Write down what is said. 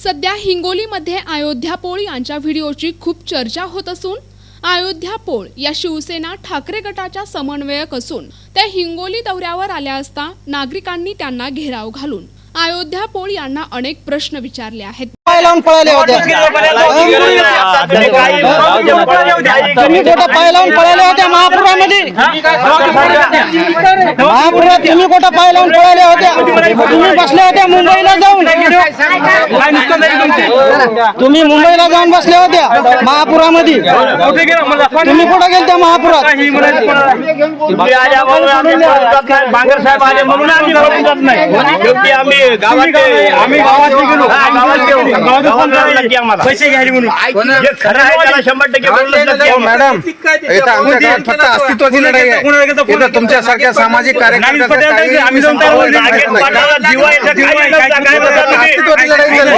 सध्या हिंगोलीमध्ये अयोध्या पोळ यांच्या व्हिडिओची खूप चर्चा होत असून अयोध्या पोळ या शिवसेना ठाकरे गटाच्या समन्वयक असून त्या हिंगोली दौऱ्यावर आल्या असता नागरिकांनी त्यांना घेराव घालून अयोध्या पोळ यांना अनेक प्रश्न विचारले आहेत. तुम्ही पळाले होते महापुरामध्ये? महापुरात तुम्ही कुठं पाय लावून पळाले होते? तुम्ही बसले होते मुंबईला जाऊन. तुम्ही मुंबईला जाऊन बसले होत्या महापुरामध्ये. तुम्ही कुठं गेलत्या महापुरात? बांगर साहेब आले म्हणून आम्ही घरातून जात नाही शेवटी आम्ही गावात आम्ही गावात गेलो गावात पैसे घ्यायला म्हणून खरं आहे त्याला शंभर टक्के मॅडम इथं आमच्या गावात फक्त अस्तित्वाची लढाई आहे. तुमच्यासारख्या तुमच्यासारख्या सामाजिक कार्यकर्त्याचं काही आम्ही जाऊन त्याला जीवा काय तुम्ही? अस्तित्वाची लढाई झाली.